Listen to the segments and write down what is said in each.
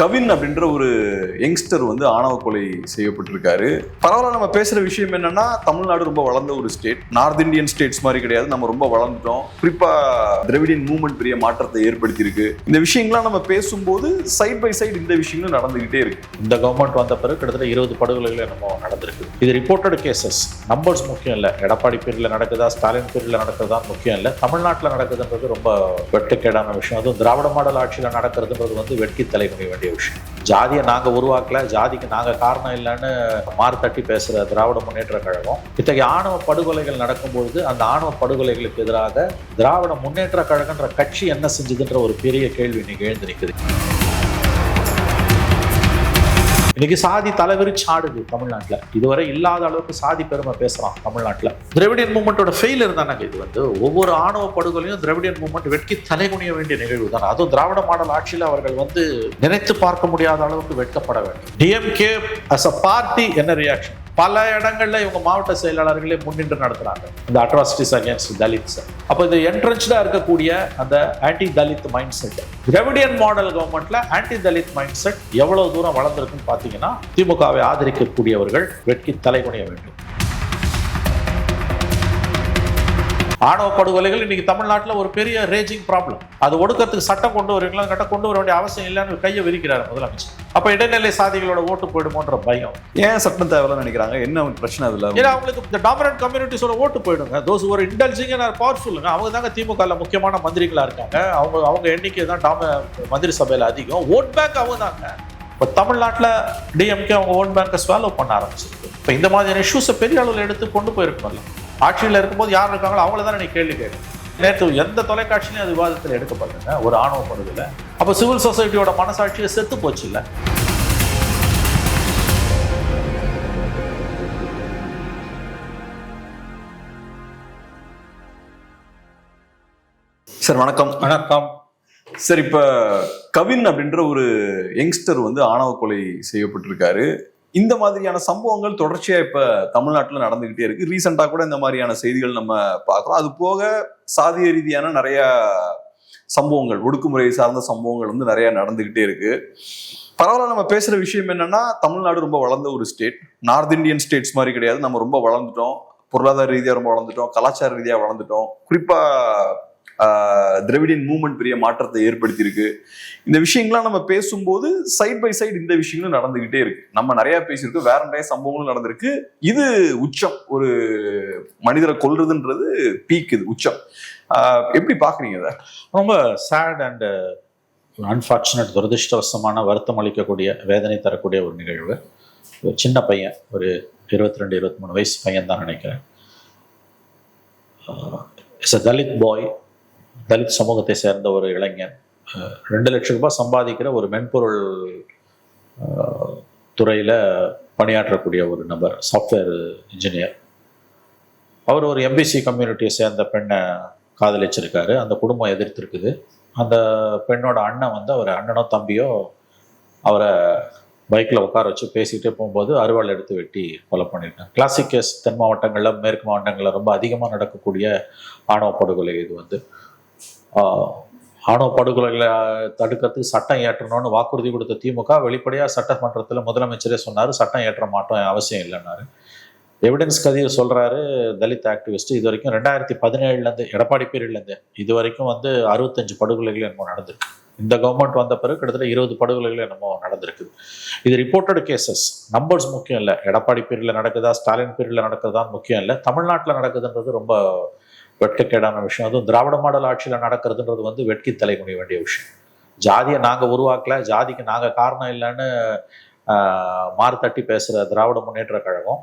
கவின் அப்படின்ற ஒரு யங்ஸ்டர் வந்து ஆணவ கொலை செய்யப்பட்டிருக்காரு. பரவாயில்ல நம்ம பேசுற விஷயம் என்னன்னா தமிழ்நாடு ரொம்ப வளர்ந்த ஒரு ஸ்டேட் நார்த் இந்தியன் ஸ்டேட்ஸ் மாதிரி கிடையாது. நம்ம ரொம்ப வளர்ந்துட்டோம். குறிப்பா திராவிடியன் மூவ்மெண்ட் பெரிய மாற்றத்தை ஏற்படுத்தியிருக்கு. இந்த விஷயங்கள்லாம் நம்ம பேசும்போது சைட் பை சைடு இந்த விஷயங்களும் நடந்துகிட்டே இருக்கு. இந்த கவர்மெண்ட் வந்த பிறகு கிட்டத்தட்ட இருபது படுகொலைகள் நம்ம நடந்திருக்கு. இது ரிப்போர்ட்டட் கேசஸ் நம்பர்ஸ் முக்கியம் இல்லை. எடப்பாடி பேரில் நடக்குதா? ஸ்டாலின் பேரில் நடக்குதா? முக்கியம் இல்லை. தமிழ்நாட்டில் நடக்குதுன்றது ரொம்ப வெட்டுக்கேடான விஷயம். அதுவும் திராவிட மாடல் ஆட்சியில் நடக்கிறதுன்றது வந்து வெட்கி தலைமுறை வேண்டிய விஷயம். ஜாதியை நாங்கள் உருவாக்கல ஜாதிக்கு நாங்கள் காரணம் இல்லைன்னு மாறு தட்டி பேசுகிற திராவிட முன்னேற்ற கழகம். இத்தகைய ஆணவ படுகொலைகள் நடக்கும்பொழுது அந்த ஆணவ படுகொலைகளுக்கு எதிராக திராவிட முன்னேற்ற கழகன்ற கட்சி என்ன செஞ்சதுன்ற ஒரு பெரிய கேள்வி இன்னைக்கு எழுந்து நிற்குது இன்னைக்கு சாதி தலைவிரிச்சு ஆடுது தமிழ்நாட்டில். இதுவரை இல்லாத அளவுக்கு சாதி பெருமை பேசுறான் தமிழ்நாட்டில். திராவிடியன் மூமெண்ட்டோட ஃபெயிலியர் தானே இது வந்து. ஒவ்வொரு ஆணவ படுகொலையும் திராவிடியன் மூமெண்ட் வெட்கி தலைகுனிய வேண்டிய நிகழ்வு தான். அதுவும் திராவிட மாடல் ஆட்சியில் அவர்கள் வந்து நினைத்து பார்க்க முடியாத அளவுக்கு வெட்கப்பட வேண்டும். டிஎம்கே அஸ் அ பார்ட்டி என்ன ரியாக்ஷன் பல இடங்கள்ல இவங்க மாவட்ட செயலாளர்களே முன்னின்று நடத்துறாங்க. இந்த அட்ராசிட்டிஸ் அகேன்ஸ்ட் தலித்ஸ் அப்போ இது என்ட்ரன்ஸ்டா இருக்கக்கூடிய அந்த anti Dalit mindset Dravidian model கவர்மெண்ட்ல ஆன்டி தலித் மைண்ட் செட் எவ்வளவு தூரம் வளர்ந்துருக்குன்னு பாத்தீங்கன்னா திமுகவை ஆதரிக்கக்கூடியவர்கள் வெட்கி தலைகுனிய வேண்டும். ஆணவ படுகொலைகள் இன்னைக்கு தமிழ்நாட்டில் ஒரு பெரிய ரேஜிங் ப்ராப்ளம் அது ஒடுக்கத்துக்கு சட்டம் கொண்டு வருவீங்களா? கட்ட கொண்டு வர வேண்டிய அவசியம் இல்லைன்னு கையை விரிக்கிறார் முதலமைச்சர். அப்ப இடைநிலை சாதிகளோட ஓட்டு போயிடுமோன்ற பயம். ஏன் சட்டம் தேவையில்ல நினைக்கிறாங்க? என்ன பிரச்சனை அதுல? ஏன்னா அவங்களுக்கு இந்த டாமினன்ட் கம்யூனிட்டிஸோட ஓட்டு போயிடுங்க. தோஸ் ஒரு இன்டெலிஜிங் பவர்ஃபுல்லுங்க அவங்க தாங்க திமுகவில் முக்கியமான மந்திரிகளா இருக்காங்க. அவங்க அவங்க எண்ணிக்கை தான் டாம மந்திரி சபையில் அதிகம். ஓட் பேங்க் அவங்க தாங்க. இப்போ தமிழ்நாட்டில் டிஎம்கே அவங்க ஓட் பேங்கை ஸ்வாலோ பண்ண ஆரம்பிச்சிருக்கு. இப்போ இந்த மாதிரியான இஷ்யூஸை பெரிய அளவில் எடுத்து கொண்டு போயிருக்கணும்ல ஆட்சியில் இருக்கும்போது யார் இருக்காங்களோ அவங்கள தானே நீ கேள்வி கேட்கணும். நேற்று எந்த தொலைக்காட்சியிலையும் அது விவாதத்தில் எடுக்கப்படலைங்க ஒரு ஆணவ படுகொலை. அப்போ சிவில் சொசைட்டியோட மனசாட்சியை செத்து போச்சு இல்லை சார் வணக்கம். வணக்கம். சார் இப்ப கவின் அப்படின்ற ஒரு யங்ஸ்டர் வந்து ஆணவ கொலை செய்யப்பட்டிருக்காரு. இந்த மாதிரியான சம்பவங்கள் தொடர்ச்சியா இப்ப தமிழ்நாட்டில் நடந்துகிட்டே இருக்கு. ரீசெண்டா கூட இந்த மாதிரியான செய்திகள் நம்ம பார்க்குறோம். அது போக சாதிய ரீதியான நிறைய சம்பவங்கள் ஒடுக்குமுறை சார்ந்த சம்பவங்கள் வந்து நிறைய நடந்துகிட்டே இருக்கு. பரவாயில்ல நம்ம பேசுற விஷயம் என்னன்னா தமிழ்நாடு ரொம்ப வளர்ந்த ஒரு ஸ்டேட் நார்த் இந்தியன் ஸ்டேட்ஸ் மாதிரி கிடையாது. நம்ம ரொம்ப வளர்ந்துட்டோம். பொருளாதார ரீதியாக ரொம்ப வளர்ந்துட்டோம். கலாச்சார ரீதியாக வளர்ந்துட்டோம். குறிப்பாக திராவிடியன் மூவ்மெண்ட் பெரிய மாற்றத்தை ஏற்படுத்தியிருக்கு. இந்த விஷயங்கள்லாம் நம்ம பேசும்போது சைட் பை சைடு இந்த விஷயங்களும் நடந்துகிட்டே இருக்கு. நம்ம நிறைய பேசியிருக்கோம். வேற நிறைய சம்பவங்களும் நடந்திருக்கு. இது உச்சம். ஒரு மனிதரை கொல்றதுன்றது பீக் இது உச்சம். எப்படி பாக்குறீங்க இதை? ரொம்ப சேட் அண்ட் அன்ஃபார்ச்சுனேட் துரதிருஷ்டவசமான வருத்தம் அளிக்கக்கூடிய வேதனை தரக்கூடிய ஒரு நிகழ்வு. ஒரு சின்ன பையன் ஒரு இருபத்தி ரெண்டு இருபத்தி மூணு வயசு பையன் தான் நினைக்கிறேன். It's a Dalit boy Dalit சமூகத்தை சேர்ந்த ஒரு இளைஞன் ரெண்டு லட்சம் ரூபாய் சம்பாதிக்கிற ஒரு மென்பொருள் துறையில் பணியாற்றக்கூடிய ஒரு நபர் சாஃப்ட்வேர் இன்ஜினியர் அவர் ஒரு எம்பிசி கம்யூனிட்டியை சேர்ந்த பெண்ணை காதலிச்சிருக்காரு. அந்த குடும்பம் எதிர்த்திருக்குது. அந்த பெண்ணோட அண்ணன் வந்து அவர் அண்ணனோ தம்பியோ அவரை பைக்கில் உட்கார வச்சு பேசிக்கிட்டே போகும்போது அருவாள் எடுத்து வெட்டி கொலை பண்ணியிருக்காங்க கிளாசிக் கேஸ் தென் மாவட்டங்களில் மேற்கு மாவட்டங்களில் ரொம்ப அதிகமாக நடக்கக்கூடிய ஆணவ படுகொலை இது வந்து. ஆணவ படுகொலைகளை தடுக்கிறதுக்கு சட்டம் ஏற்றணும்னு வாக்குறுதி கொடுத்த திமுக வெளிப்படையாக சட்டமன்றத்தில் முதலமைச்சரே சொன்னார் சட்டம் ஏற்ற மாட்டோம் அவசியம் இல்லைன்னாரு. எவிடன்ஸ் கதிர் சொல்கிறாரு தலித் ஆக்டிவிஸ்ட் இது வரைக்கும் ரெண்டாயிரத்தி பதினேழுலேருந்து எடப்பாடி பீரியட்லேருந்து இது வரைக்கும் வந்து அறுபத்தஞ்சு படுகொலைகள் என்னமோ நடந்திருக்கு. இந்த கவர்மெண்ட் வந்த பிறகு கிட்டத்தட்ட இருபது படுகொலைகள் என்னமோ நடந்திருக்கு. இது ரிப்போர்ட்டட் கேசஸ் நம்பர்ஸ் முக்கியம் இல்லை. எடப்பாடி பீரியடில் நடக்குதா ஸ்டாலின் பீரியடில் நடக்குதான்னு முக்கியம் இல்லை. தமிழ்நாட்டில் நடக்குதுன்றது ரொம்ப வெட்கக்கேடான விஷயம். அதுவும் திராவிட மாடல் ஆட்சியில் நடக்கிறதுன்றது வந்து வெட்கி தலைமுடிய வேண்டிய விஷயம். ஜாதியை நாங்கள் உருவாக்கல ஜாதிக்கு நாங்கள் காரணம் இல்லைன்னு ஆஹ், மாறு தட்டி பேசுகிற திராவிட முன்னேற்ற கழகம்.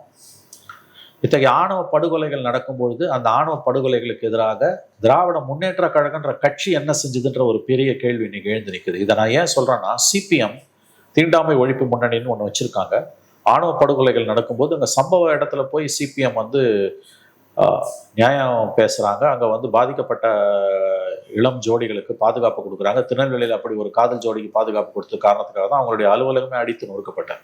இத்தகைய ஆணவ படுகொலைகள் நடக்கும்பொழுது அந்த ஆணவ படுகொலைகளுக்கு எதிராக திராவிட முன்னேற்ற கழகன்ற கட்சி என்ன செஞ்சதுன்ற ஒரு பெரிய கேள்வி இன்னைக்கு எழுந்து நிற்குது இதை நான் ஏன் சொல்கிறேன்னா சிபிஎம் தீண்டாமை ஒழிப்பு முன்னணின்னு ஒன்று வச்சுருக்காங்க. ஆணவ படுகொலைகள் நடக்கும்போது அங்கே சம்பவ இடத்துல போய் சிபிஎம் வந்து நியாயம் பேசுறாங்க. அங்கே வந்து பாதிக்கப்பட்ட இளம் ஜோடிகளுக்கு பாதுகாப்பு கொடுக்குறாங்க. திருநெல்வேலியில் அப்படி ஒரு காதல் ஜோடிக்கு பாதுகாப்பு கொடுத்த காரணத்துக்காக தான் அவங்களுடைய அலுவலகமே அடித்து நொறுக்கப்பட்டது.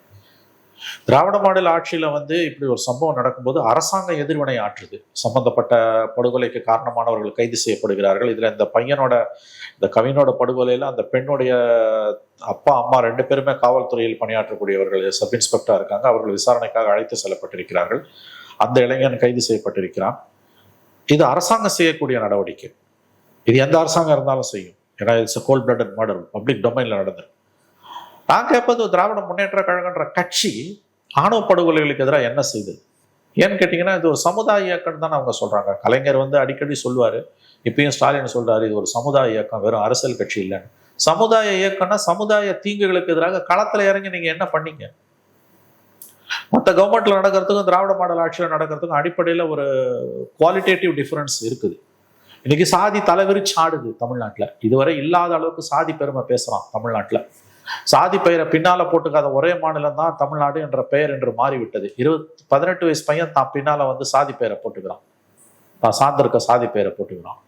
திராவிட மாடல் ஆட்சியில வந்து இப்படி ஒரு சம்பவம் நடக்கும்போது அரசாங்கம் எதிர்வினை ஆற்றுது. சம்பந்தப்பட்ட படுகொலைக்கு காரணமானவர்கள் கைது செய்யப்படுகிறார்கள். இதுல இந்த பையனோட இந்த கவினோட படுகொலையில அந்த பெண்ணுடைய அப்பா அம்மா ரெண்டு பேருமே காவல்துறையில் பணியாற்றக்கூடியவர்கள் சப் இன்ஸ்பெக்டரா இருக்காங்க. அவர்கள் விசாரணைக்காக அழைத்து செல்லப்பட்டிருக்கிறார்கள். அந்த இளைஞன் கைது செய்யப்பட்டிருக்கிறான். இது அரசாங்கம் செய்யக்கூடிய நடவடிக்கை. இது எந்த அரசாங்கம் இருந்தாலும் செய்யும். ஏன்னா it's cold blood model public டொமைன்ல நடந்திருக்கு. நான் கேட்பது திராவிட முன்னேற்ற கழகன்ற கட்சி ஆணவ படுகொலைகளுக்கு எதிராக என்ன செய்தது? ஏன்னு கேட்டிங்கன்னா இது ஒரு சமுதாய இயக்கம் தான் அவங்க சொல்கிறாங்க கலைஞர் வந்து அடிக்கடி சொல்லுவார். இப்பயும் ஸ்டாலின் சொல்கிறார் இது ஒரு சமுதாய இயக்கம் வெறும் அரசியல் கட்சி இல்லைன்னு. சமுதாய இயக்கம்னா சமுதாய தீங்குகளுக்கு எதிராக களத்தில் இறங்கி நீங்கள் என்ன பண்ணீங்க? மற்ற கவர்மெண்ட்டில் நடக்கிறதுக்கும் திராவிட மாடல் ஆட்சியில் நடக்கிறதுக்கும் அடிப்படையில் ஒரு குவாலிட்டேட்டிவ் டிஃப்ரென்ஸ் இருக்குது. இன்னைக்கு சாதி தலைவிரிச்சு ஆடுது தமிழ்நாட்டில். இதுவரை இல்லாத அளவுக்கு சாதி பெருமை பேசுகிறான் தமிழ்நாட்டில். சாதி பெயரை பின்னால போட்டுக்காத ஒரே மாநிலம் தான் தமிழ்நாடு என்ற பெயர் என்று மாறிவிட்டது. இருபத்தி பதினெட்டு வயசு பையன் தான் பின்னால வந்து சாதி பெயரை போட்டுக்கிறான். தான் சார்ந்திருக்க சாதி பெயரை போட்டுக்கிறான்.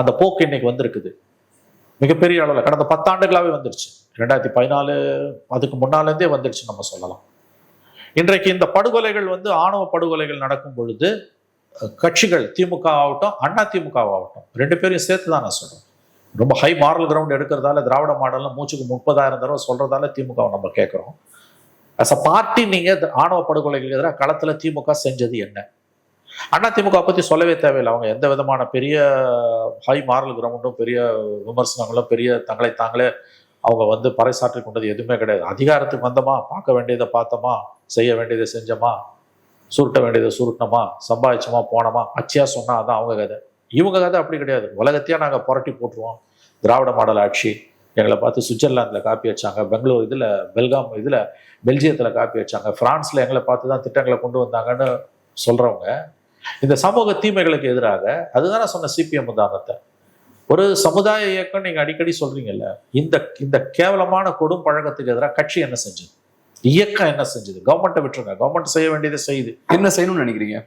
அந்த போக்கு இன்னைக்கு வந்திருக்குது. மிகப்பெரிய அளவில் கடந்த பத்தாண்டுகளாவே வந்துருச்சு. ரெண்டாயிரத்தி பதினாலு அதுக்கு முன்னாலேருந்தே வந்துருச்சு நம்ம சொல்லலாம். இன்றைக்கு இந்த படுகொலைகள் வந்து ஆணவ படுகொலைகள் நடக்கும் பொழுது கட்சிகள் திமுக ஆகட்டும் அண்ணா திமுக ஆகட்டும் ரெண்டு பேரையும் சேர்த்து தான் நான் சொல்கிறேன் ரொம்ப ஹை மாரல் கிரவுண்ட் எடுக்கிறதால திராவிட மாடலில் மூச்சுக்கு முப்பதாயிரம் தடவை சொல்கிறதால திமுகவை நம்ம கேட்குறோம். அஸ் அ பார்ட்டி நீங்கள் ஆணவ படுகொலைகளுக்கு எதிராக களத்தில் திமுக செஞ்சது என்ன? அண்ணா திமுக பற்றி சொல்லவே தேவையில்லை. அவங்க எந்த விதமான பெரிய ஹை மாரல் கிரவுண்டும் பெரிய விமர்சனங்களும் பெரிய தங்களை தாங்களே அவங்க வந்து பறைசாற்றி கொண்டது எதுவுமே கிடையாது. அதிகாரத்துக்கு வந்தோமா? பார்க்க வேண்டியதை பார்த்தோமா? செய்ய வேண்டியதை செஞ்சோமா? சுருட்ட வேண்டியதை சுருட்டினோமா சம்பாதிச்சோமா? போனோமா? அச்சியா சொன்னா அதான் அவங்க கதை. இவங்க கதை அப்படி கிடையாது. உலகத்தையே நாங்கள் புரட்டி போட்டுருவோம். திராவிட மாடல் ஆட்சி எங்களை பார்த்து சுவிட்சர்லாந்தில் காப்பி வச்சாங்க. பெங்களூர் இதில் பெல்காம் இதில் பெல்ஜியத்தில் காப்பி வச்சாங்க. ஃப்ரான்ஸில் எங்களை பார்த்து தான் திட்டங்களை கொண்டு வந்தாங்கன்னு சொல்கிறவங்க இந்த சமூக தீமைகளுக்கு எதிராக அதுதான் நான் சொன்ன சிபிஎம் உதாரணத்தை. ஒரு சமுதாய இயக்கம் நீங்கள் அடிக்கடி சொல்கிறீங்கல்ல இந்த இந்த கேவலமான கொடும் பழக்கத்துக்கு எதிராக கட்சி என்ன செஞ்சது? இயக்கம் என்ன செஞ்சது? கவர்மெண்ட்டை விட்டுருங்க. கவர்மெண்ட் செய்ய வேண்டியதை செய்யுது என்ன செய்யணும்னு நினைக்கிறீங்க?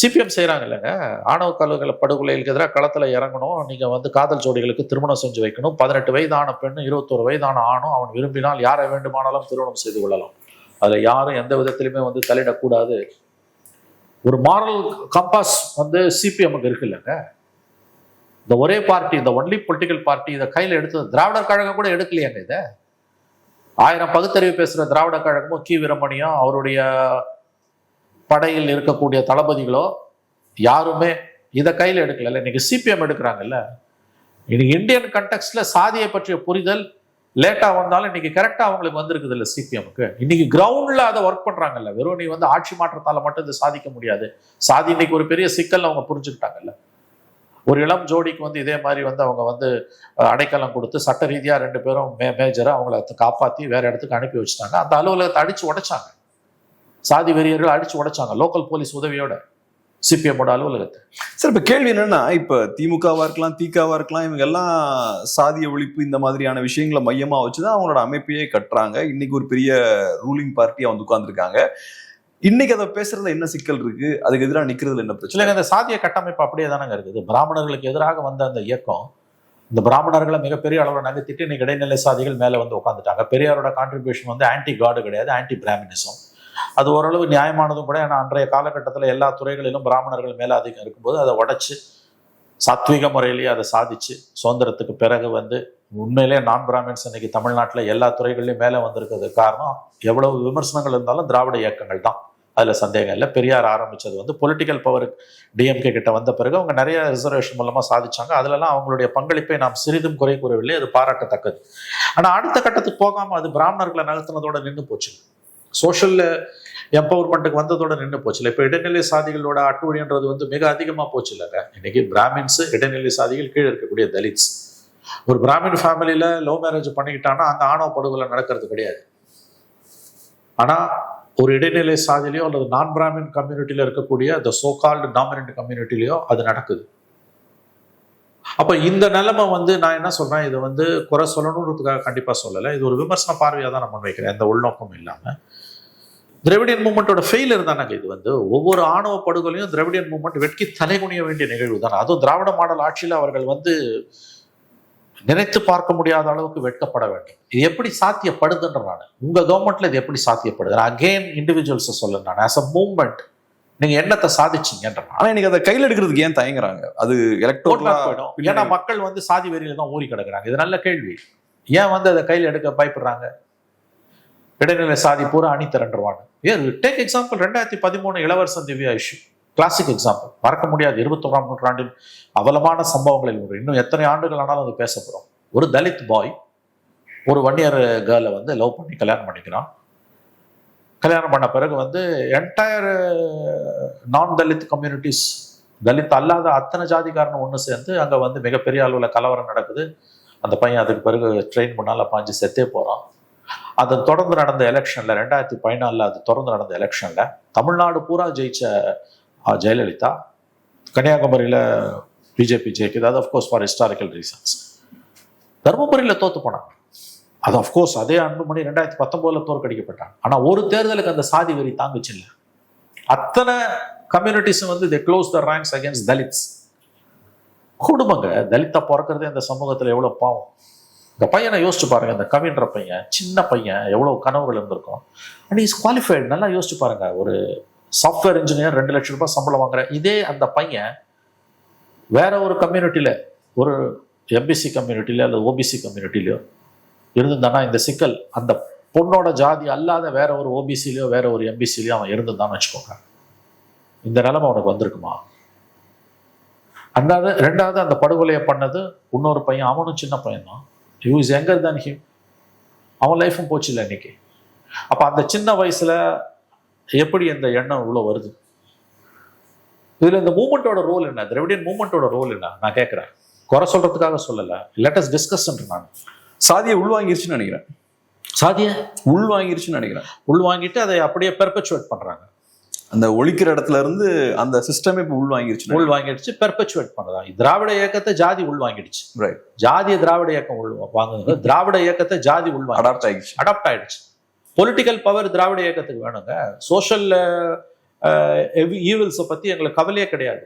சிபிஎம் செய்கிறாங்க இல்லைங்க. ஆணவ கல்விகளை படுகொலைகளுக்கு எதிராக களத்தில் இறங்கணும். நீங்கள் வந்து காதல் ஜோடிகளுக்கு திருமணம் செஞ்சு வைக்கணும். பதினெட்டு வயதான பெண்ணும் இருபத்தோரு வயதான ஆணும் அவன் விரும்பினால் யாரை வேண்டுமானாலும் திருமணம் செய்து கொள்ளலாம். அதில் யாரும் எந்த விதத்திலுமே வந்து தலையிடக்கூடாது. ஒரு மாரல் கம்பாஸ் வந்து சிபிஎம்முக்கு இருக்கு இல்லைங்க. இந்த ஒரே பார்ட்டி இந்த ஒன்லி பொலிட்டிக்கல் பார்ட்டி இதை கையில் எடுத்தது திராவிடர் கழகம் கூட எடுக்கலையாங்க இதை? ஆயிரம் பகுத்தறிவு பேசுகிற திராவிட கழகமும் கி. வீரமணியும் அவருடைய படையில் இருக்கக்கூடிய தளபதிகளோ யாருமே இதை கையில் எடுக்கல இன்னைக்கு சிபிஎம் எடுக்கிறாங்கல்ல. இன்னைக்கு இந்தியன் கண்டெக்ட்ல சாதியை பற்றிய புரிதல் லேட்டாக வந்தாலும் இன்னைக்கு கரெக்டாக அவங்களுக்கு வந்திருக்குது இல்லை சிபிஎம்க்கு இன்னைக்கு கிரவுண்டில் அதை ஒர்க் பண்ணுறாங்கல்ல வெறும் நீ வந்து ஆட்சி மாற்றத்தால் மட்டும் இது சாதிக்க முடியாது. சாதி இன்னைக்கு ஒரு பெரிய சிக்கல் அவங்க புரிஞ்சுக்கிட்டாங்கல்ல. ஒரு இளம் ஜோடிக்கு வந்து இதே மாதிரி வந்து அவங்க வந்து அடைக்கலம் கொடுத்து சட்ட ரீதியாக ரெண்டு பேரும் மே மேஜரை அவங்கள காப்பாற்றி வேறு இடத்துக்கு அனுப்பி வச்சுட்டாங்க. அந்த அலுவலகத்தை அடித்து உடைச்சாங்க. சாதி வெறியர்கள் அடித்து உடைச்சாங்க லோக்கல் போலீஸ் உதவியோட சிபிஎம்மோட அலுவலகத்தை. சார் இப்போ கேள்வி என்னன்னா இப்போ திமுகவாக இருக்கலாம் திகாவாக இருக்கலாம் இவங்க எல்லாம் சாதிய ஒழிப்பு இந்த மாதிரியான விஷயங்களை மையமாக வச்சு தான் அவங்களோட அமைப்பையே கட்டுறாங்க. இன்னைக்கு ஒரு பெரிய ரூலிங் பார்ட்டியாக வந்து உட்காந்துருக்காங்க இன்னைக்கு அதை பேசுறதுல என்ன சிக்கல் இருக்கு? அதுக்கு எதிராக நிக்கிறதுல என்ன பிரச்சனை? அந்த இந்த சாதிய கட்டமைப்பு அப்படியே தானங்க இருக்குது பிராமணர்களுக்கு எதிராக வந்த அந்த இயக்கம் இந்த பிராமணர்களை மிகப்பெரிய அளவில் நகர்த்திட்டு இன்னைக்கு இடைநிலை சாதிகள் மேலே வந்து உட்காந்துட்டாங்க பெரியாரோட கான்ட்ரிபியூஷன் வந்து ஆன்டி காடு கிடையாது ஆன்டி பிராமினிசம் அது ஓரளவு நியாயமானதும் கூட ஏன்னா அன்றைய காலகட்டத்தில் எல்லா துறைகளிலும் பிராமணர்கள் மேலே அதிகம் இருக்கும்போது அதை உடைச்சு சாத்வீக முறையிலேயே அதை சாதிச்சு சுதந்திரத்துக்கு பிறகு வந்து உண்மையிலே நான் பிராமின்ஸ் இன்னைக்கு தமிழ்நாட்டில் எல்லா துறைகள்லையும் மேலே வந்திருக்கிறதுக்கு காரணம் எவ்வளவு விமர்சனங்கள் இருந்தாலும் திராவிட இயக்கங்கள் தான். அதில் சந்தேகம் இல்லை. பெரியார் ஆரம்பிச்சது வந்து பொலிட்டிக்கல் பவர் டிஎம்கே கிட்ட வந்த பிறகு அவங்க நிறைய ரிசர்வேஷன் மூலமாக சாதிச்சாங்க. அதிலலாம் அவங்களுடைய பங்களிப்பை நாம் சிறிதும் குறை கூறவில்லை. அது பாராட்டத்தக்கது. ஆனால் அடுத்த கட்டத்துக்கு போகாமல் அது பிராமணர்களை நகர்த்தினதோட நின்று போச்சு. சோஷியல் எம்பவர்மெண்ட்டுக்கு வந்ததோட நின்று போச்சு இல்லை. இப்போ இடைநிலை சாதிகளோட அட்டுழின்றது வந்து மிக அதிகமாக போச்சு இல்லைங்க இன்னைக்கு பிராமின்ஸு இடைநிலை சாதிகள் கீழே இருக்கக்கூடிய தலித்ஸ் ஒரு பிராமின் ஃபேமிலியில் லவ் மேரேஜ் பண்ணிக்கிட்டான்னா அங்கே ஆணவ படுகொலை நடக்கிறது கிடையாது. ஆனால் ஒரு இடைநிலை சாதியிலையோ அல்லது நான் பிராமின் கம்யூனிட்டியில் இருக்கக்கூடிய அந்த சோகால்டு டாமினன்ட் கம்யூனிட்டிலையோ அது நடக்குது. அப்போ இந்த நிலைமை வந்து நான் என்ன சொல்கிறேன் இதை வந்து குறை சொல்லணுன்றதுக்காக கண்டிப்பாக சொல்லலை. இது ஒரு விமர்சன பார்வையாக தான் நான் முன்வைக்கிறேன் எந்த உள்நோக்கமும் இல்லாமல் திராவிடியன் மூமெண்ட்டோட ஃபெயிலர் தானங்க இது வந்து. ஒவ்வொரு ஆணவ படுகொலையும் திராவிடியன் மூமெண்ட் வெட்கி தலைகுனிய வேண்டிய நிகழ்வு தான். அதுவும் திராவிட மாடல் ஆட்சியில் அவர்கள் வந்து நினைத்து பார்க்க முடியாத அளவுக்கு வெட்கப்பட வேண்டும். இது எப்படி சாத்தியப்படுதுன்ற நான். உங்க கவர்மெண்ட்ல இது எப்படி சாத்தியப்படுது? அகெயின் இண்டிவிஜுவல்ஸ் சொல்ல நான். ஆஸ் அ மூவ்மெண்ட் நீங்க என்னத்தை சாதிச்சீங்கன்ற நான். ஆனா இன்னைக்கு அதை கையில் எடுக்கிறதுக்கு ஏன் தயங்குறாங்க? அது எலக்ட்ரோலா போயிடும். ஏன்னா மக்கள் வந்து சாதி வெறியில தான் ஊறி கிடக்குறாங்க. இது நல்ல கேள்வி. ஏன் வந்து அதை கையில் எடுக்க பயப்படுறாங்க? இடைநிலை சாதி பூரா அணி திரண்டுருவாங்க டேக் எக்ஸாம்பிள் ரெண்டாயிரத்தி பதிமூணு இளவரசன் திவ்யா இஷ்யூ கிளாசிக் எக்ஸாம்பிள் மறக்க முடியாது இருபத்தோராம் நூற்றாண்டின் அவலமான சம்பவங்களில் ஒரு இன்னும் எத்தனை ஆண்டுகள் ஆனாலும் அது பேசப்படும். ஒரு தலித் பாய் ஒரு வன்னியர் கேர்ளை வந்து லவ் பண்ணி கல்யாணம் பண்ணிக்கிறான். கல்யாணம் பண்ண பிறகு வந்து என்டையர் நான் தலித் கம்யூனிட்டிஸ் தலித் அல்லாத அத்தனை ஜாதிக்காரன் ஒன்று சேர்ந்து அங்கே வந்து மிகப்பெரிய அளவில் கலவரம் நடக்குது. அந்த பையன் அதுக்கு பிறகு ட்ரெயின் பண்ணால பாஞ்சு செத்தே போகிறான் அது தொடர்ந்து நடந்த எலெக்ஷனில் ரெண்டாயிரத்தி பதினாலில் அது தொடர்ந்து நடந்த எலெக்ஷனில் தமிழ்நாடு பூரா ஜெயிச்ச ஜெயலலிதா. கன்னியாகுமரியில் பிஜேபி ஜெயிக்குது. அது அஃப்கோர்ஸ் ஃபார் ஹிஸ்டாரிக்கல் ரீசன்ஸ் தருமபுரியில் தோத்து போனாங்க அது அஃப்கோர்ஸ் அதே அன்புமணி ரெண்டாயிரத்தி பத்தொம்போதில் தோற்கடிக்கப்பட்டாங்க ஆனால் ஒரு தேர்தலுக்கு அந்த சாதி வெறி தாங்குச்சு இல்லை அத்தனை கம்யூனிட்டிஸும் வந்து they close the ranks against Dalits குடும்பங்க தலித்தா பிறக்கிறதே இந்த சமூகத்தில் எவ்வளோ பாவம். இந்த பையனை யோசிச்சு பாருங்க இந்த கவின்ற பையன் சின்ன பையன் எவ்வளோ கனவுகள் இருந்திருக்கும். அண்ட் இஸ் குவாலிஃபைடு நல்லா யோசிச்சு பாருங்க ஒரு சாஃப்ட்வேர் இன்ஜினியர் ரெண்டு லட்சம் ரூபாய் சம்பளம் வாங்குறேன் இதே அந்த பையன் வேற ஒரு கம்யூனிட்டியில் ஒரு எம்பிசி கம்யூனிட்டியில அல்லது ஓபிசி கம்யூனிட்டிலையோ இருந்திருந்தானா இந்த சிக்கல் அந்த பொண்ணோட ஜாதி அல்லாத வேற ஒரு ஓபிசிலையோ வேற ஒரு எம்பிசிலையோ அவன் இருந்திருந்தான்னு வச்சுக்கோங்க. இந்த நிலைமை அவனுக்கு வந்திருக்குமா? அண்டாவது ரெண்டாவது அந்த படுகொலையை பண்ணது இன்னொரு பையன் அவனும் சின்ன பையன் தான் யூ இஸ் எங்கர் தான் him. அவன் லைஃப்பும் போச்சு இல்லை இன்னைக்கு. அப்போ அந்த சின்ன வயசில் எப்படி இந்த எண்ணம் இவ்வளோ வருது? இதுல இந்த மூமெண்ட்டோட ரோல் என்ன? திராவிடியன் மூமெண்ட்டோட ரோல் என்ன? நான் கேட்குறேன். குறை சொல்றதுக்காக சொல்லலை. லெட்டஸ் டிஸ்கஸ் நான். சாதியை உள்வாங்கிருச்சுன்னு நினைக்கிறேன். சாதிய? உள்வாங்கிருச்சுன்னு நினைக்கிறேன். உள்வாங்கிட்டு அதை அப்படியே பெர்பச்சுவேட் பண்றாங்க. அந்த ஒழிக்கிற இடத்துல இருந்து அந்த சிஸ்டமே இப்போ உள்வாங்கிருச்சு உள் வாங்கிடுச்சு பெர்பச்சுவேட் பண்ணுறாங்க திராவிட இயக்கத்தை ஜாதி உள் வாங்கிடுச்சு ரைட் ஜாதிய திராவிட இயக்கம் உள் வாங்குது திராவிட இயக்கத்தை ஜாதி உள் வாங்க அடாப்ட் ஆகிடுச்சு அடாப்ட் ஆயிடுச்சு. பொலிட்டிக்கல் பவர் திராவிட இயக்கத்துக்கு வேணுங்க. சோஷியல் ஈவில்ஸை பற்றி எங்களுக்கு கவலையே கிடையாது.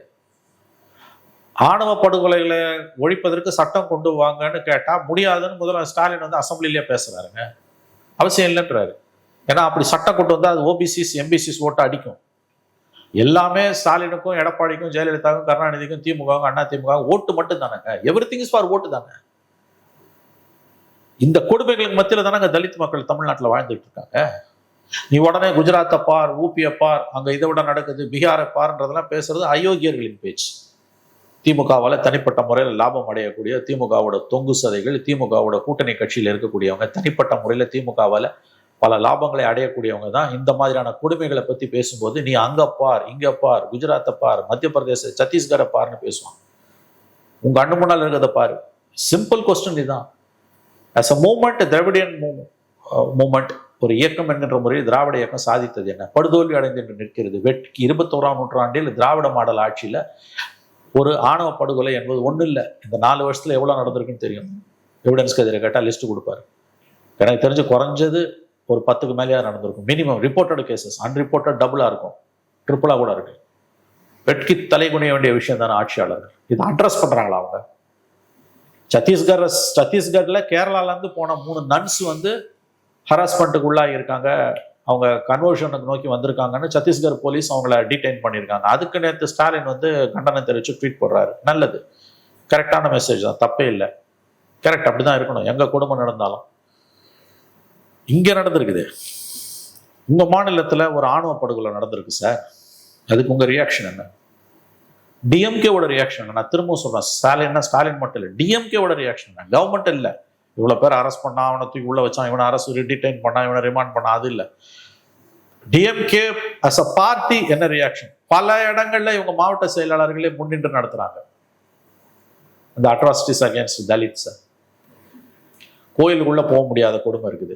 ஆணவ படுகொலைகளை ஒழிப்பதற்கு சட்டம் கொண்டு வாங்கன்னு கேட்டால் முடியாதுன்னு முதல்வர் ஸ்டாலின் வந்து அசம்பிளிலே பேசுகிறாருங்க அவசியம் இல்லைன்றாரு. ஏன்னா அப்படி சட்டம் கொண்டு வந்தால் அது ஓபிசிஸ் எம்பிசிஸ் ஓட்டு அடிக்கும். எல்லாமே ஸ்டாலினுக்கும் எடப்பாடிக்கும் ஜெயலலிதாவுக்கும் கருணாநிதிக்கும் திமுகவும் அண்ணா திமுக ஓட்டு மட்டும் தானேங்க எவ்ரி திங் இஸ் ஃபார் ஓட்டு தானே. இந்த கொடுமைகளுக்கு மத்தியில் தானே தலித் மக்கள் தமிழ்நாட்டில் வாழ்ந்துட்டு இருக்காங்க. நீ உடனே குஜராத்தை பார் ஊபியை பார் அங்கே இதை விட நடக்குது பீகாரை பார்ன்றதெல்லாம் பேசுறது அயோக்கியர்களின் பேச்சு. திமுகவால் தனிப்பட்ட முறையில் லாபம் அடையக்கூடிய திமுகவோட தொங்கு சதைகள் திமுகவோட கூட்டணி கட்சியில் இருக்கக்கூடியவங்க தனிப்பட்ட முறையில் திமுகவால் பல லாபங்களை அடையக்கூடியவங்க தான். இந்த மாதிரியான கொடுமைகளை பற்றி பேசும்போது நீ அங்கே பார் இங்கே பார் குஜராத்தை பார் மத்திய பிரதேச சத்தீஸ்கரை பார்னு பேசுவான் உங்கள் அண்ணு முன்னால் இருக்கிறத பாரு. சிம்பிள் கொஸ்டின் இதுதான். As a movement Dravidian movement ஒரு இயக்கம் என்கின்ற முறையில் திராவிட இயக்கம் சாதித்தது என்ன? படுதோல்வி அடைந்து என்று நிற்கிறது. வெட்கி இருபத்தோராம் நூற்றாண்டில் திராவிட மாடல் ஆட்சியில் ஒரு ஆணவ படுகொலை என்பது ஒன்றும் இல்லை இந்த நாலு வருஷத்தில் எவ்வளோ நடந்திருக்குன்னு தெரியும். எவிடன்ஸ்க்கு எதிராக கேட்டால் லிஸ்ட் கொடுப்பாரு. எனக்கு தெரிஞ்சு குறைஞ்சது ஒரு பத்துக்கு மேலேயா நடந்திருக்கும். மினிமம் ரிப்போர்ட்டட் கேசஸ் அன்ரிப்போர்ட்டட் டபுளாக இருக்கும். ட்ரிப்புளாக கூட இருக்கு. வெட்கி தலை குனிய வேண்டிய விஷயம் தானே ஆட்சியாளர்கள். இதை அட்ரஸ் பண்ணுறாங்களா அவங்க? சத்தீஸ்கர் சத்தீஸ்கர்ல கேரளாலேருந்து போன மூணு நன்ஸ் வந்து ஹராஸ்மெண்ட்டுக்குள்ளாக இருக்காங்க. அவங்க கன்வர்ஷனுக்கு நோக்கி வந்திருக்காங்கன்னு சத்தீஸ்கர் போலீஸ் அவங்கள டீடைன் பண்ணியிருக்காங்க அதுக்கு நேற்று ஸ்டாலின் வந்து கண்டனம் தெரிவித்து ட்வீட் போடுறாரு. நல்லது. கரெக்டான மெசேஜ் தான். தப்பே இல்லை. கரெக்ட் அப்படிதான் இருக்கணும். எங்கள் குடும்பம் நடந்தாலும். இங்கே நடந்திருக்குது. உங்கள் மாநிலத்தில் ஒரு ஆணவ படுகொலை நடந்திருக்கு சார் அதுக்கு உங்கள் ரியாக்ஷன் என்ன? டிஎம்கேவோட ரியாக்ஷன் நான் திரும்பவும் சொல்றேன். ஸ்டாலின்னா ஸ்டாலின் மட்டும் இல்லை. டிஎம்கேவோட ரியாக்ஷன் கவர்மெண்ட் இல்லை. இவ்வளோ பேர் அரெஸ்ட் பண்ணா அவனை தூக்கி உள்ள வச்சான் இவனை அரசு டிடைன் பண்ணா இவனை ரிமாண்ட் பண்ணா அது இல்லை. டிஎம்கே அஸ் அ பார்ட்டி என்ன ரியாக்ஷன் பல இடங்கள்ல இவங்க மாவட்ட செயலாளர்களே முன்னின்று நடத்துறாங்க. இந்த அட்ராசிட்டிஸ் அகேன்ஸ்ட் சார் கோயிலுக்குள்ள போக முடியாத கொடுமை இருக்குது.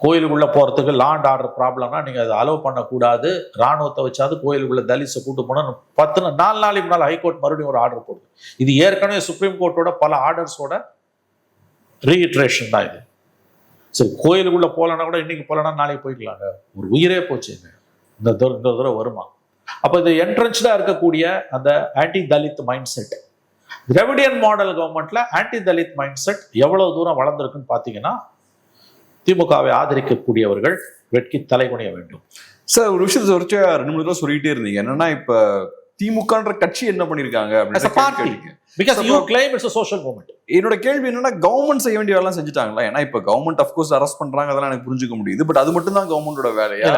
கோயிலுக்குள்ளே போகிறதுக்கு லாண்ட் ஆர்டர் ப்ராப்ளம்னா நீங்கள் அதை அலோவ் பண்ணக்கூடாது. ராணுவத்தை வச்சாது கோயிலுக்குள்ளே தலித்ஸை கூட்டு போனால் பத்து நாள் நாலு நாளைக்கு முன்னால் ஹைகோர்ட் மறுபடியும் ஒரு ஆர்டர் போடுது. இது ஏற்கனவே சுப்ரீம் கோர்ட்டோட பல ஆர்டர்ஸோட ரீஇட்ரேஷன் தான் இது. சரி கோயிலுக்குள்ளே போகலன்னா கூட இன்னைக்கு போகலன்னா நாளைக்கு போய்க்கலாங்க ஒரு உயிரே போச்சுங்க இந்த தூரம் இந்த தூரம் வருமா? அப்போ இது என்ட்ரன்ஸ்டாக இருக்கக்கூடிய அந்த anti Dalit mindset Dravidian model கவர்மெண்ட்ல ஆன்டி தலித் மைண்ட் செட் எவ்வளவு தூரம் வளர்ந்துருக்குன்னு பார்த்தீங்கன்னா திமுகவை ஆதரிக்கக்கூடியவர்கள் வெட்கி தலைகுனிய வேண்டும். சார் ஒரு விஷயத்தை தொடர்ச்சியா ரெண்டு மூணு தடவை சொல்லிட்டே இருந்தீங்க. என்னன்னா இப்ப திமுகன்ற கட்சி என்ன பண்ணிருக்காங்க என்னோட கேள்வி என்னன்னா கவர்மெண்ட் செய்ய வேண்டிய வேலை செஞ்சுட்டாங்களா? ஏன்னா இப்ப கவர்மெண்ட் அஃப்கோர்ஸ் அரெஸ்ட் பண்றாங்க அதெல்லாம் எனக்கு புரிஞ்சுக்க முடியுது. பட் அது மட்டும் தான் கவர்மெண்டோட வேலையா.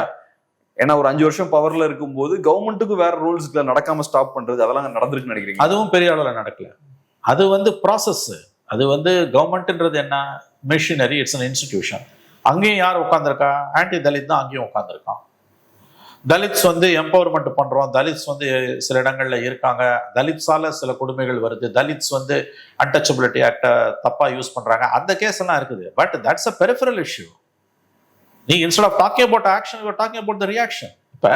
ஏன்னா ஒரு அஞ்சு வருஷம் பவர்ல இருக்கும்போது கவர்மெண்ட்டுக்கு வேற ரூல்ஸ் நடக்காம ஸ்டாப் பண்றது அதெல்லாம் நடந்திருக்குன்னு நினைக்கிறீங்க? அதுவும் பெரிய அளவில் நடக்கல. அது வந்து ப்ராசஸ் அது வந்து கவர்மெண்ட்ன்றது என்ன? மிஷினரி இட்ஸ் அன் இன்ஸ்டிடியூஷன் அங்கேயும் யார் உட்காந்துருக்கா ஆன்டி தலித் தான் அங்கேயும் உட்காந்துருக்கான் தலித்ஸ் வந்து எம்பவர்மெண்ட் பண்ணுறோம் தலித்ஸ் வந்து சில இடங்களில் இருக்காங்க. தலித்ஸால் சில கொடுமைகள் வருது. தலித்ஸ் வந்து அன்டச்சபிலிட்டி ஆக்டை தப்பாக யூஸ் பண்ணுறாங்க அந்த கேஸ் எல்லாம் இருக்குது. But that's a peripheral issue நீ instead of talking about action you talking about the reaction இப்போ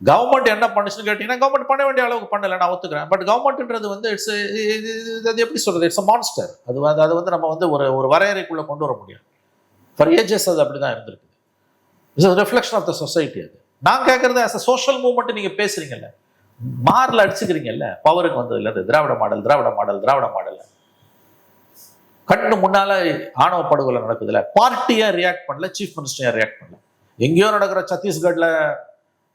கவர்மெண்ட் என்ன பண்ணுச்சுன்னு கேட்டிங்கன்னா கவர்மெண்ட் பண்ண வேண்டிய அளவுக்கு பண்ணலை. நான் ஒத்துக்கிறேன். பட் கவர்மெண்ட்ன்றது வந்து இட்ஸ் அது எப்படி சொல்கிறது இட்ஸ் அ மான்ஸ்டர் அது வந்து அது வந்து நம்ம வந்து ஒரு ஒரு வரையறைக்குள்ளே கொண்டு வர முடியும் ஃபார் ஏஜஸ் அது அப்படிதான் இருந்திருக்கு. It's reflection of the society அது. நான் கேட்கறது ஆஸ் அ சோஷியல் மூவ்மெண்ட் நீங்கள் பேசுகிறீங்கல்ல மாரில் அடிச்சுக்கிறீங்கல்ல. பவருக்கு வந்ததுலேருந்து திராவிட மாடல் திராவிட மாடல் திராவிட மாடல். கண்ணு முன்னால ஆணவ படுகொலை நடக்குதுல பார்ட்டியா ரியாக்ட் பண்ணல சீஃப் மினிஸ்டர் ரியாக்ட் பண்ணல? எங்கேயோ நடக்கிற சத்தீஸ்கட்ல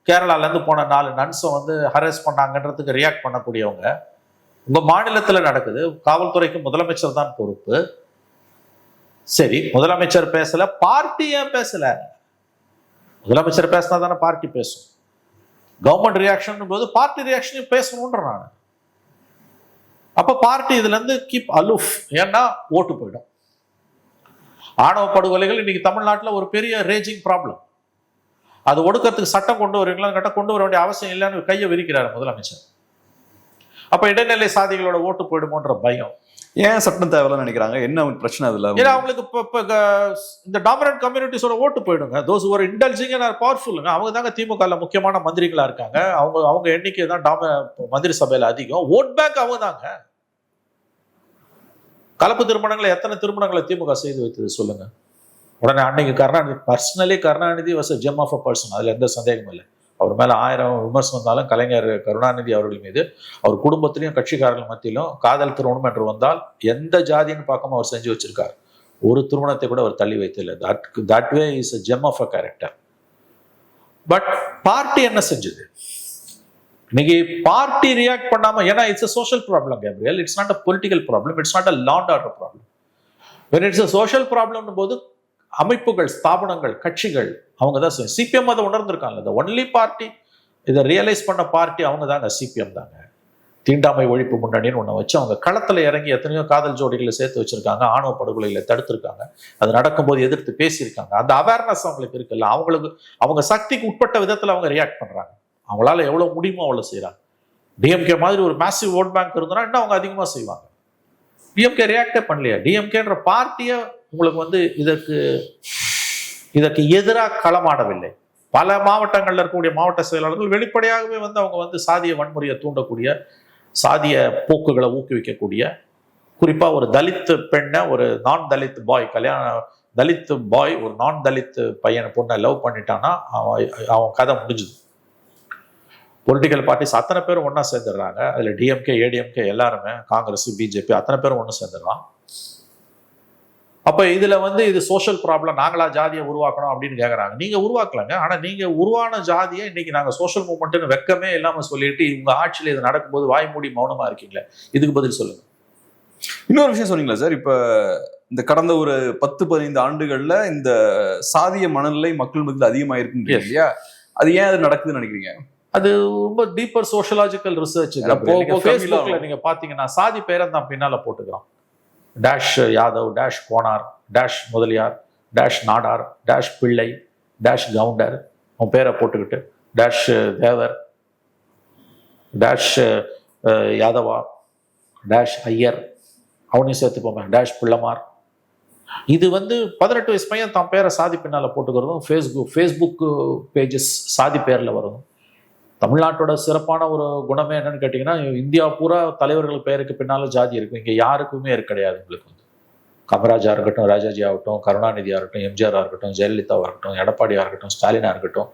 கேரளாலேருந்து போன நாலு நன்ஸை வந்து ஹரேஸ் பண்ணாங்கன்றதுக்கு ரியாக்ட் பண்ணக்கூடியவங்க உங்கள் மாநிலத்தில் நடக்குது. காவல்துறைக்கு முதலமைச்சர் தான் பொறுப்பு. சரி முதலமைச்சர் பேசல பார்ட்டி ஏன் பேசல? முதலமைச்சர் பேசினா தானே பார்ட்டி பேசும். கவர்மெண்ட் ரியாக்ஷன் போது பார்ட்டி ரியாக்ஷனையும் பேசணுன்ற நான். அப்ப பார்ட்டி இதுல இருந்து கீப் அலூஃப் ஏன்னா ஓட்டு போயிடும். ஆணவ படுகொலைகள் இன்னைக்கு தமிழ்நாட்டில் ஒரு பெரிய ரேஜிங் ப்ராப்ளம் அது ஒடுக்கிறதுக்கு சட்டம் கொண்டு வருவீங்களா கட்ட கொண்டு வர வேண்டிய அவசியம் இல்லைன்னு கையை விரிக்கிறார் முதலமைச்சர். அப்ப இடைநிலை சாதிகளோட ஓட்டு போயிடுமோன்ற பயம். ஏன் சட்டம் தேவையில்லைன்னு நினைக்கிறாங்க? என்ன பிரச்சனை அதுல? ஏன்னா அவங்களுக்கு இப்போ இப்போ இந்த டாமினன்ட் கம்யூனிட்டிஸோட ஓட்டு போயிடுங்க. தோஸ் ஒரு இன்டெலிஜிங் பவர்ஃபுல்லுங்க அவங்க தாங்க திமுகல முக்கியமான மந்திரிகளா இருக்காங்க. அவங்க அவங்க எண்ணிக்கை தான் டாம மந்திரி சபையில அதிகம். ஓட் பேங்க் அவங்க தாங்க. கலப்பு திருமணங்களை எத்தனை திருமணங்களை திமுக செய்து வைத்தது சொல்லுங்க. உடனே அன்னைக்கு Karunanidhi personally Karunanidhi was gem of a person அதுல எந்த சந்தேகமும் இல்லை. அவர் மேலே ஆயிரம் விமர்சனம் வந்தாலும் கலைஞர் கருணாநிதி அவர்கள் மீது அவர் குடும்பத்திலையும் கட்சிக்காரர்கள் மத்தியிலும் காதல் திருமணம் என்று வந்தால் எந்த ஜாதின்னு பார்க்காம அவர் செஞ்சு வச்சிருக்கார். ஒரு திருமணத்தை கூட அவர் தள்ளி வைத்தில்லை that that way is a gem of a character but party என்ன செஞ்சது? இன்னைக்கு பார்ட்டி ரியாக்ட் பண்ணாம ஏன்னா it's a social problem Gabriel it's not a political problem it's not a land order problem when it's a social ப்ராப்ளம்னு போது அமைப்புகள் ஸ்தாபனங்கள் கட்சிகள் அவங்க தான் சிபிஎம் அதை உணர்ந்திருக்காங்க இந்த ஒன்லி பார்ட்டி இதை ரியலைஸ் பண்ண பார்ட்டி அவங்க தாங்க சிபிஎம் தாங்க. தீண்டாமை ஒழிப்பு முன்னணின்னு ஒன்று வச்சு அவங்க களத்தில் இறங்கி எத்தனையோ காதல் ஜோடிகளை சேர்த்து வச்சிருக்காங்க ஆணவ படுகொலைகளை தடுத்திருக்காங்க. அது நடக்கும்போது எதிர்த்து பேசியிருக்காங்க. அந்த அவேர்னஸ் அவங்களுக்கு இருக்குல்ல அவங்களுக்கு அவங்க சக்திக்கு உட்பட்ட விதத்தில் அவங்க ரியாக்ட் பண்ணுறாங்க அவங்களால எவ்வளோ முடியுமோ அவ்வளோ செய்கிறாங்க டிஎம்கே மாதிரி ஒரு மேசிவ் ஓட் பேங்க் இருந்ததுன்னா இன்னும் அவங்க அதிகமாக செய்வாங்க. டிஎம்கே ரியாக்டே பண்ணலையா? டிஎம்கேன்ற பார்ட்டியை உங்களுக்கு வந்து இதற்கு இதற்கு எதிராக களமாடவில்லை. பல மாவட்டங்களில் இருக்கக்கூடிய மாவட்ட செயலாளர்கள் வெளிப்படையாகவே வந்து அவங்க வந்து சாதிய வன்முறையை தூண்டக்கூடிய சாதிய போக்குகளை ஊக்குவிக்கக்கூடிய குறிப்பாக ஒரு தலித்து பெண்ணை ஒரு நான் தலித் பாய் கல்யாணம் தலித்து பாய் ஒரு நான் தலித்து பையனை பொண்ணை லவ் பண்ணிட்டான்னா அவன் அவன் கதை முடிஞ்சுது. பொலிட்டிக்கல் பார்ட்டிஸ் அத்தனை பேரும் ஒன்றா சேர்ந்துடுறாங்க. அதில் டிஎம்கே ஏடிஎம்கே எல்லாருமே காங்கிரஸ் பிஜேபி அத்தனை பேரும் ஒன்று சேர்ந்துடுறான். அப்போ இதில் வந்து இது சோஷியல் ப்ராப்ளம் நாங்களா ஜாதியை உருவாக்கணும் அப்படின்னு கேட்குறாங்க நீங்கள் உருவாக்கலங்க. ஆனால் நீங்கள் உருவான ஜாதியை இன்னைக்கு நாங்கள் சோஷியல் மூவ்மெண்ட்னு வெக்கமே இல்லாமல் சொல்லிட்டு இவங்க ஆட்சியில் இது நடக்கும்போது வாய் மூடி மௌனமாக இருக்கீங்களே? இதுக்கு பதில் சொல்லுங்க. இன்னொரு விஷயம் சொன்னீங்களா சார்? இப்ப இந்த கடந்த ஒரு பத்து பதினைந்து ஆண்டுகள்ல இந்த சாதிய மனநிலை மக்கள் மத்தியில் அதிகமாயிருக்குன்றீங்க Yes. இல்லையா? அது ஏன் அது நடக்குதுன்னு நினைக்கிறீங்க? அது ரொம்ப டீப்பர் சோஷியலாஜிக்கல் ரிசர்ச் நீங்கள் பார்த்தீங்கன்னா சாதி பேரை தான் பின்னால் போட்டுக்கிறோம் dash Yadav dash Konar dash Mudaliar dash Nadar dash Pillai dash Gounder உன் பேரை போட்டுக்கிட்டு dash Thevar dash Yadava dash Iyer அவனையும் சேர்த்துப்போமே டேஷ் பிள்ளமார் இது வந்து பதினெட்டு வயசு பையன் தான் பேரை சாதி பின்னால் போட்டுக்கிறதும் ஃபேஸ்புக் ஃபேஸ்புக் பேஜஸ் சாதி பேரில் வரும் தமிழ்நாட்டோட சிறப்பான ஒரு குணமே என்னன்னு கேட்டிங்கன்னா இந்தியா பூரா தலைவர்கள் பெயருக்கு பின்னாலும் ஜாதி இருக்கும். இங்கே யாருக்குமே இருக்கு கிடையாது உங்களுக்கு வந்து. கமராஜா இருக்கட்டும் ராஜாஜி ஆகட்டும் கருணாநிதியாக இருக்கட்டும் எம்ஜிஆராக இருக்கட்டும் ஜெயலலிதாவாக இருக்கட்டும் எடப்பாடியாக இருக்கட்டும் ஸ்டாலினா இருக்கட்டும்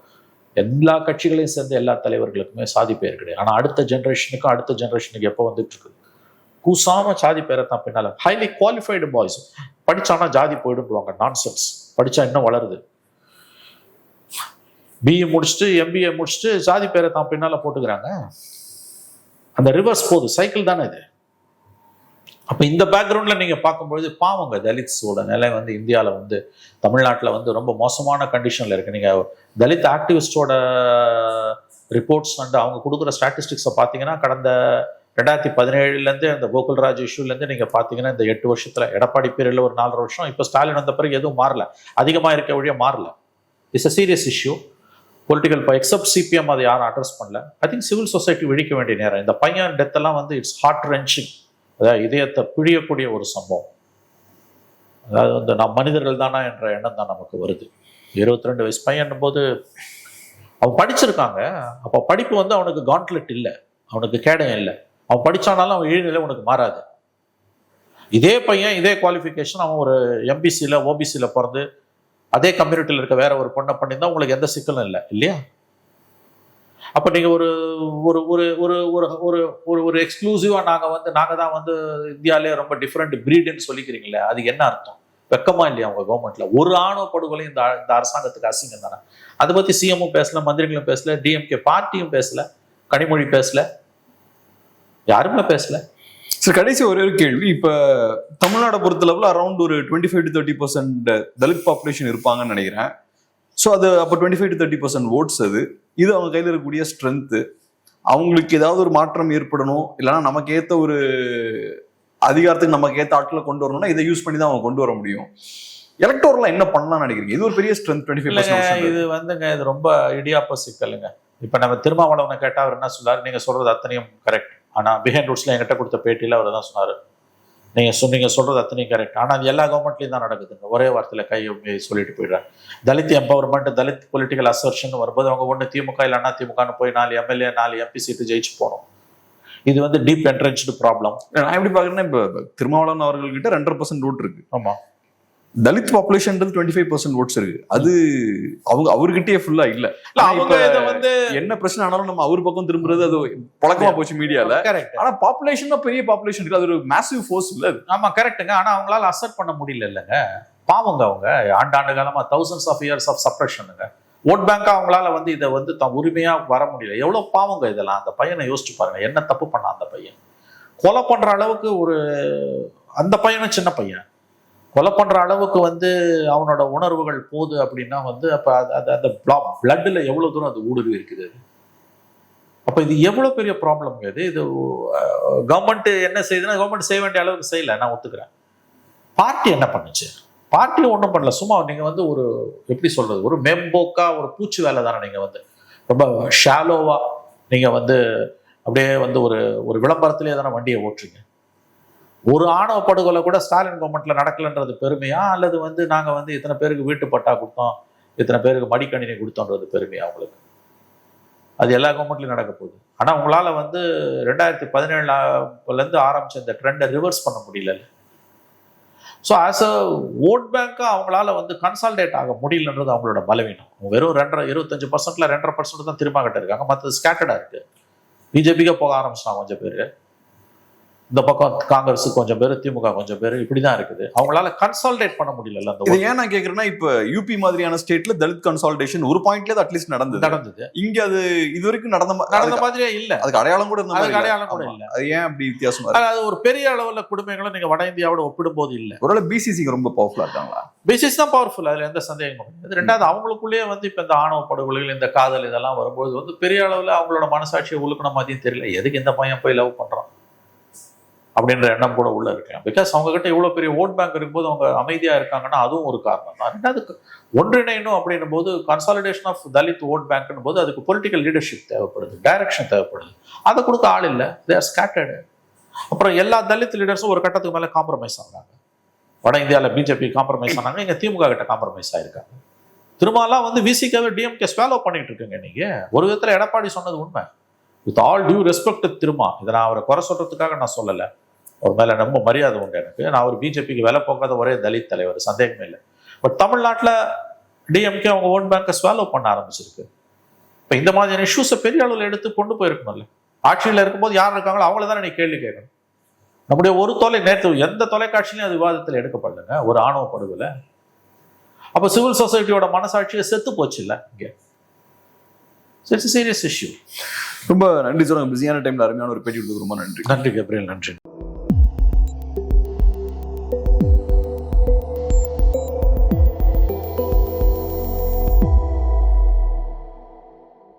எல்லா கட்சிகளையும் சேர்ந்த எல்லா தலைவர்களுக்குமே சாதி பெயர் கிடையாது. ஆனால் அடுத்த ஜென்ரேஷனுக்கும் அடுத்த ஜென்ரேஷனுக்கு எப்போ வந்துட்டு இருக்குது? கூசாம ஜாதி பேரை தான் பின்னால். ஹைலி குவாலிஃபைடு பாய்ஸ் படிச்சானா ஜாதி போயிடுவாங்க நான்சென்ஸ் படித்தா இன்னும் வளருது. பிஏ முடிச்சுட்டு எம்பிஏ முடிச்சுட்டு சாதி பேரை தான் பின்னால போட்டுக்கிறாங்க. அந்த ரிவர்ஸ் போகுது. சைக்கிள் தானே இது. அப்போ இந்த பேக்ரவுண்டில் நீங்கள் பார்க்கும்பொழுது பாவங்க தலித்ஸோட நிலை வந்து இந்தியாவில் வந்து தமிழ்நாட்டில் வந்து ரொம்ப மோசமான கண்டிஷனில் இருக்குது நீங்கள் தலித் ஆக்டிவிஸ்டோட ரிப்போர்ட்ஸ் அண்ட் அவங்க கொடுக்குற ஸ்டாட்டிஸ்டிக்ஸை பார்த்தீங்கன்னா கடந்த ரெண்டாயிரத்தி பதினேழுலேருந்து அந்த கோகுல்ராஜ் இஷ்யூலேருந்து நீங்கள் பார்த்தீங்கன்னா இந்த எட்டு வருஷத்தில் எடப்பாடி பீரியடில் ஒரு நாலரை வருஷம். இப்போ ஸ்டாலின் வந்த பிறகு எதுவும் மாறல. அதிகமாக இருக்க வழியாக மாறல. It's a serious issue political இப்போ எக்ஸப்ட் சிபிஎம் அதை யாரும் அட்ரஸ் பண்ணல. ஐ திங்க் சிவில் சொசைட்டி விழிக்க வேண்டிய நேரம். இந்த பையன் டெத்தெல்லாம் வந்து இட்ஸ் ஹார்ட் ரென்ச்சிங் அதாவது இதயத்தை பிழியக்கூடிய ஒரு சம்பவம். அதாவது வந்து நாம் மனிதர்கள் தானா என்ற எண்ணம் தான் நமக்கு வருது. இருபத்தி ரெண்டு வயசு பையன் போது அவன் படிச்சிருக்காங்க. அப்போ படிப்பு வந்து அவனுக்கு காண்ட்லெட் இல்லை. அவனுக்கு கேடயம் இல்லை. அவன் படித்தானாலும் அவன் இழிநிலை உனக்கு மாறாது. இதே பையன் இதே குவாலிஃபிகேஷன் அவன் ஒரு எம்பிசியில் ஓபிசியில் பிறந்து அதே கம்யூனிட்டியில் இருக்க வேற ஒரு பொண்ணை பண்ணியிருந்தா உங்களுக்கு எந்த சிக்கலும் இல்லை இல்லையா? அப்போ நீங்கள் ஒரு ஒரு ஒரு ஒரு ஒரு ஒரு ஒரு ஒரு எக்ஸ்க்ளூசிவாக நாங்கள் வந்து நாங்கள் தான் வந்து இந்தியாவிலே ரொம்ப டிஃப்ரெண்ட் ப்ரீடுன்னு சொல்லிக்கிறீங்களே அது என்ன அர்த்தம்? வெக்கமா இல்லையா உங்க கவர்மெண்ட்ல ஒரு ஆணவ படுகொலை இந்த இந்த அரசாங்கத்துக்கு அசிங்கம் தானே? அதை பத்தி சிஎம்மும் பேசல மந்திரிகளும் பேசல டிஎம்கே பார்ட்டியும் பேசல கனிமொழி பேசல யாருமே பேசல. சார் கடைசி ஒரே ஒரு கேள்வி. இப்ப தமிழ்நாடை பொறுத்தளவுல அரௌண்ட் ஒரு twenty five to thirty percent Dalit population இருப்பாங்கன்னு நினைக்கிறேன். ஸோ அது அப்போ twenty five to thirty percent votes அது. இது அவங்க கையில் இருக்கக்கூடிய ஸ்ட்ரென்த்து அவங்களுக்கு ஏதாவது ஒரு மாற்றம் ஏற்படணும் இல்லைன்னா நமக்கு ஏற்ற ஒரு அதிகாரத்துக்கு நமக்கு ஏற்ற ஆட்களை கொண்டு வரணும்னா இதை யூஸ் பண்ணி தான் அவங்க கொண்டு வர முடியும். எலக்டோரில் என்ன பண்ணலாம்னு நினைக்கிறீங்க? இது ஒரு பெரிய ஸ்ட்ரென்த் டுவெண்ட்டி ஃபைவ் பர்சன்ட் இது வந்துங்க இது ரொம்ப இடியாப்ப சிக்கலுங்க இப்ப நம்ம திருமாவளவனை கேட்டா அவர் என்ன சொல்லாரு நீங்க சொல்றது அத்தனையும் கரெக்ட் ஆனா பிஹைண்ட் ரூட்ஸ்ல என்கிட்ட கொடுத்த பேட்டியில அவர் தான் சொன்னாரு. நீங்க சொன்னீங்க சொல்றது அத்தனையும் கரெக்ட் ஆனா அது எல்லா கவர்மெண்ட்லயும் தான் நடக்குதுங்க. ஒரே வார்த்தையில கை உண்மையை சொல்லிட்டு போயிடுறாங்க Dalit empowerment Dalit political assertion வரும்போது அவங்க ஒண்ணு திமுக இல்ல அண்ணா திமுகன்னு போய் நாலு எம்எல்ஏ நாலு எம்பி சீட்டு ஜெயிச்சு போனோம் இது வந்து டீப் என்ட்ரன்ஸ்டு ப்ராப்ளம் நான் எப்படி பாக்குறேன்னா இப்ப திருமாவளவன் அவர்கள்கிட்ட ரெண்டரை பர்சன்ட் ஓட் இருக்கு. ஆமா. தலித் பாப்புலேஷன்றது டுவெண்ட்டி ஃபைவ் பர்சன்ட் ஓட்ஸ் இருக்கு. அது அவங்க அவர்கிட்டயே ஃபுல்லா இல்ல. அவங்க வந்து என்ன பிரச்சனை ஆனாலும் நம்ம அவர் பக்கம் திரும்புறது அது பழக்கமா போச்சு மீடியால கரெக்ட் ஆனா பாப்புலேஷன் பெரிய பாப்புலேஷன் இருக்கு. அது ஒரு மேசிவ் ஃபோர்ஸ் இல்ல ஆமா கரெக்ட்டுங்க ஆனா அவங்களால அசர்ட் பண்ண முடியல இல்லைங்க. பாவங்க அவங்க. ஆண்டாண்டு காலமா தௌசண்ட்ஸ் ஆஃப் இயர்ஸ் ஆஃப் சப்ரஷனுங்க ஓட் பேங்கா அவங்களால வந்து இதை வந்து தன் உரிமையா வர முடியல. எவ்வளவு பாவங்க இதெல்லாம்? அந்த பையனை யோசிச்சு பாருங்க. என்ன தப்பு பண்ணான் அந்த பையன்? கொலை பண்ற அளவுக்கு ஒரு அந்த பையனும் சின்ன பையன். கொலை பண்ற அளவுக்கு வந்து அவனோட உணர்வுகள் போகுது அப்படின்னா வந்து அப்ப அது அந்த பிளட்ல எவ்வளவு தூரம் அது ஊடுருவி இருக்குது? அது அப்ப இது எவ்வளவு பெரிய ப்ராப்ளம் இது? இது கவர்மெண்ட் என்ன செய்யுதுன்னா கவர்மெண்ட் செய்ய வேண்டிய அளவுக்கு செய்யல. நான் ஒத்துக்கிறேன். பார்ட்டி என்ன பண்ணுச்சு? பார்ட்டி ஒன்றும் பண்ணல. சும்மா நீங்க வந்து ஒரு எப்படி சொல்றது? ஒரு மேம்போக்கா ஒரு பூச்சி வேலை தானே நீங்க வந்து. ரொம்ப ஷாலோவா நீங்க வந்து அப்படியே வந்து ஒரு ஒரு விளம்பரத்திலே தானே வண்டியை ஓட்டுறீங்க. ஒரு ஆணவ படுகொலை கூட ஸ்டாலின் கவர்மெண்ட்ல நடக்கலன்றது பெருமையா? அல்லது வந்து நாங்க வந்து இத்தனை பேருக்கு வீட்டு பட்டா கொடுத்தோம் இத்தனை பேருக்கு மடிக்கணினி கொடுத்தோன்றது பெருமையா உங்களுக்கு? அது எல்லா கவர்மெண்ட்லையும் நடக்க போகுது. ஆனா உங்களால வந்து ரெண்டாயிரத்தி பதினேழுல இருந்து ஆரம்பிச்ச இந்த ட்ரெண்டை ரிவர்ஸ் பண்ண முடியல. ஸோ ஆஸ் அ ஓட் பேங்க்காக அவங்களால வந்து கன்சால்டேட் ஆக முடியலன்றது அவங்களோட பலவீனம். வெறும் ரெண்டரை இருபத்தஞ்சு பர்சன்ட்ல ரெண்டரை பர்சன்ட் தான் திரும்ப கிட்ட இருக்காங்க. மற்றது ஸ்கேட்டர்டாக இருக்கு. பிஜேபிக்கே போக ஆரம்பிச்சிட்டாங்க கொஞ்சம் பேர். இந்த பக்கம் காங்கிரஸ் கொஞ்சம் பேர் திமுக கொஞ்சம் பேர் இப்படிதான் இருக்குது. அவங்களால கன்சால்டேட் பண்ண முடியல அந்த. ஏன் நான் கேக்குறேன்னா இப்ப யூபி மாதிரியான ஸ்டேட்ல தலித் கன்சால்டேஷன் ஒரு பாயிண்ட்ல அட்லீஸ்ட் நடந்தது. நடந்தது. இங்க அது இது வரைக்கும் நடந்த நடந்த மாதிரியே இல்ல. அதுக்கு அடையாளம் கூட இருந்த மாதிரி அதுக்கு இல்ல. அடையாளம் கூட. இல்ல. அது ஏன் அப்படி வித்தியாசமா அது ஒரு பெரிய அளவுல குடும்பங்களும் நீங்க வட இந்தியாவோட ஒப்பிடும்போது இல்ல. ஒருவேளை பிசிசிக்கு ரொம்ப பவர்ஃபுல்லா இருக்காங்களா? பிசிஸ் தான் பவர்ஃபுல் அதுல எந்த சந்தேகமும் கிடையாது ரெண்டாவது அவங்களுக்குள்ளேயே வந்து இப்ப இந்த ஆணவ படுகொலைகள் இந்த காதல் இதெல்லாம் வரும்போது வந்து பெரிய அளவுல அவங்களோட மனசாட்சியை உழுக்கின மாதிரியும் தெரியல. எதுக்கு இந்த பையன் போய் லவ் பண்றான்? அப்படின்ற எண்ணம் கூட உள்ள இருக்கேன் பிகாஸ் அவங்க கிட்ட இவ்வளோ பெரிய ஓட் பேங்க் இருக்கும்போது அவங்க அமைதியாக இருக்காங்கன்னா அதுவும் ஒரு காரணம் தான். ரெண்டாவது ஒன்றிணையணும் அப்படின்னும் போது கன்சாலிடேஷன் ஆஃப் தலித் ஓட் பேங்க்னு போது அதுக்கு பொலிட்டிக்கல் லீடர்ஷிப் தேவைப்படுது டைரக்ஷன் தேவைப்படுது. அதை கொடுக்க ஆள் இல்லை. தேர் ஸ்கேட்டர்டு அப்புறம் எல்லா தலித் லீடர்ஸும் ஒரு கட்டத்துக்கு மேலே காம்ப்ரமைஸ் ஆகுறாங்க. வட இந்தியாவில் பிஜேபி காம்ப்ரமைஸ் ஆனாங்க இங்கே திமுக கிட்ட காம்ப்ரமைஸ் ஆயிருக்காங்க. திருமாலாம் வந்து விசிக்காவே டிஎம்கே ஸ்வாலோ பண்ணிட்டு இருக்குங்க நீங்கள் ஒரு விதத்தில் எடப்பாடி சொன்னது உண்மை. With all due respect Thiruma இதை நான் அவரை குறை சொல்றதுக்காக நான் சொல்லலை. அவர் மேல ரொம்ப மரியாதை உண்டு எனக்கு. நான் அவர் பிஜேபிக்கு விலை போகாத ஒரே தலித் தலைவர் சந்தேகமே இல்லை. பட் தமிழ்நாட்டில் டிஎம்கே அவங்க ஓட் பேங்கை ஸ்வாலோ பண்ண ஆரம்பிச்சிருக்கு. இப்போ இந்த மாதிரியான இஷ்யூஸை பெரிய அளவில் எடுத்து கொண்டு போயிருக்கணும்ல ஆட்சியில் இருக்கும்போது யார் இருக்காங்களோ அவங்கள தானே நீ கேள்வி கேட்கணும். நம்முடைய ஒரு தொலை நேற்று எந்த தொலைக்காட்சியிலும் அது விவாதத்தில் எடுக்கப்படலைங்க. ஒரு ஆணவ படுகொலை. அப்போ சிவில் சொசைட்டியோட மனசாட்சியை செத்து போச்சு இல்லை இங்கே இட்ஸ் சீரியஸ் இஷ்யூ ரொம்ப நன்றி சார். பிஸியான டைம்ல அருமையான ஒரு பேட்டி கொடுத்து ரொம்ப நன்றி. நன்றி கப்ரியல் நன்றி.